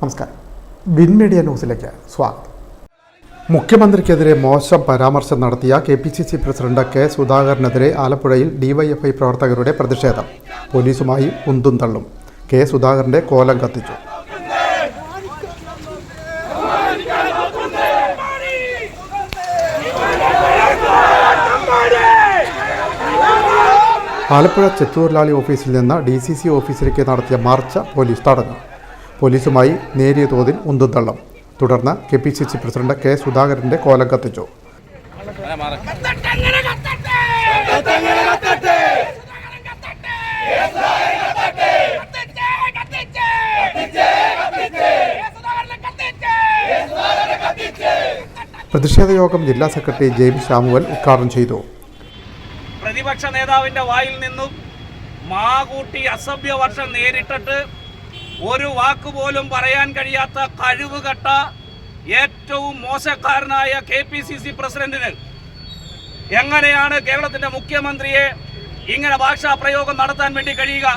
നമസ്കാരം. Win media ന്യൂസിലേക്ക് സ്വാഗതം. മുഖ്യമന്ത്രിക്കെതിരെ മോശം പരാമർശം നടത്തിയ K P C C president K സുധാകരനെതിരെ ആലപ്പുഴയിൽ ഡിവൈഎഫ്ഐ പ്രവർത്തകരുടെ പ്രതിഷേധം. പോലീസുമായി ഉന്തും തള്ളും. കെ സുധാകരന്റെ കോലം കത്തിച്ചു. ആലപ്പുഴ ചെത്തൂർലാളി ഓഫീസിൽ നിന്ന് ഡി സി സി ഓഫീസിലേക്ക് നടത്തിയ മാർച്ച് പോലീസ് തടഞ്ഞു. പോലീസുമായി നേരിയ തോതിൽ ഉന്തുതള്ളം തുടർന്ന് K P C C president K സുധാകരന്റെ കോലം കത്തിച്ചു. പ്രതിഷേധ യോഗം ജില്ലാ സെക്രട്ടറി ജെയിംസ് ശാമുവൽ ഉദ്ഘാടനം ചെയ്തു. പ്രതിപക്ഷ നേതാവിന്റെ വായിൽ നിന്നും മാകൂട്ടി അസഭ്യ വർഷം നേരിട്ടിട്ട് ഒരു വാക്ക് പോലും പറയാൻ കഴിയാത്ത കഴിവുകെട്ട ഏറ്റവും മോശക്കാരനായ കെ പി സി സി പ്രസിഡന്റിന് എങ്ങനെയാണ് കേരളത്തിന്റെ മുഖ്യമന്ത്രിയെ ഇങ്ങനെ ഭാഷാ പ്രയോഗം നടത്താൻ വേണ്ടി കഴിയുക?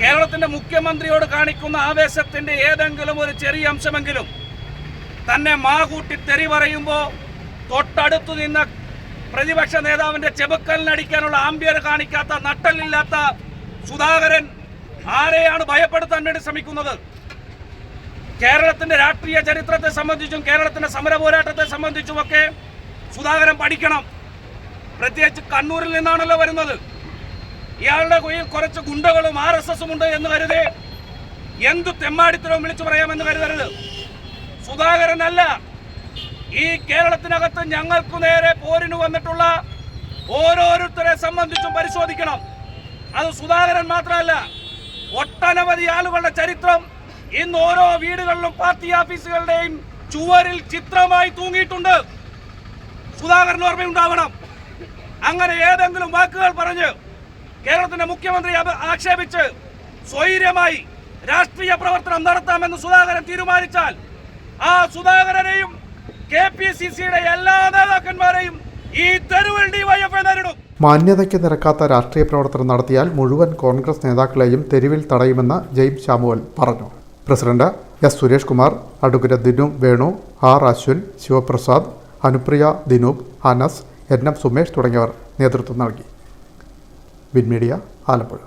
കേരളത്തിന്റെ മുഖ്യമന്ത്രിയോട് കാണിക്കുന്ന ആവേശത്തിന്റെ ഏതെങ്കിലും ഒരു ചെറിയ അംശമെങ്കിലും തന്നെ മാകൂട്ടി തെറി പറയുമ്പോൾ തൊട്ടടുത്തു നിന്ന പ്രതിപക്ഷ നേതാവിന്റെ ചെബുക്കലിനടിക്കാനുള്ള ആംബിയർ കാണിക്കാത്ത നട്ടലില്ലാത്ത സുധാകരൻ ഭയപ്പെടുത്താൻ വേണ്ടി ശ്രമിക്കുന്നത്. കേരളത്തിന്റെ രാഷ്ട്രീയ ചരിത്രത്തെ സംബന്ധിച്ചും കേരളത്തിന്റെ സമര പോരാട്ടത്തെ സംബന്ധിച്ചുമൊക്കെ സുധാകരൻ പഠിക്കണം. പ്രത്യേകിച്ച് കണ്ണൂരിൽ നിന്നാണല്ലോ വരുന്നത്. ഇയാളുടെ കയ്യിൽ കുറച്ച് ഗുണ്ടകളും ആർ എസ് എസും ഉണ്ട് എന്ന് കരുതി. എന്തു തെമ്മാടിത്തരവും വിളിച്ചു പറയാമെന്ന് കരുതരുത്. സുധാകരനല്ല ഈ കേരളത്തിനകത്ത് ഞങ്ങൾക്ക് നേരെ പോരിന് വന്നിട്ടുള്ള ഓരോരുത്തരെ സംബന്ധിച്ചും പരിശോധിക്കണം. അത് സുധാകരൻ മാത്രമല്ല ഒട്ടനവധി ആളുകളുടെ ചരിത്രം ഇന്ന് ഓരോ വീടുകളിലും പാർട്ടി ഓഫീസുകളുടെയും ചുവരിൽ ചിത്രമായി തൂങ്ങിയിട്ടുണ്ട്. സുധാകരൻ ഓർമ്മയുണ്ടാവണം. അങ്ങനെ ഏതെങ്കിലും വാക്കുകൾ പറഞ്ഞ് കേരളത്തിന്റെ മുഖ്യമന്ത്രി ആക്ഷേപിച്ച് സ്വൈര്യമായി രാഷ്ട്രീയ പ്രവർത്തനം നടത്താമെന്ന് സുധാകരൻ തീരുമാനിച്ചാൽ ആ സുധാകരനെയും കെ പി സി സിയുടെ എല്ലാ നേതാക്കന്മാരെയും ഈ തെരുവിൽ ഡിവൈഎഫ്ഐ നേരിടും. മാന്യതയ്ക്ക് നിരക്കാത്ത രാഷ്ട്രീയ പ്രവർത്തനം നടത്തിയാൽ മുഴുവൻ കോൺഗ്രസ് നേതാക്കളെയും തെരുവിൽ തടയുമെന്ന് ജെയിംസ് ശാമുവൽ പറഞ്ഞു. President S Suresh Kumar Adukkara Dinu Venu R Ashwin Sivaprasad Anupriya Dinoop Anas N M Sumesh തുടങ്ങിയവർ നേതൃത്വം നൽകി. വിൻമീഡിയ ആലപ്പുഴ.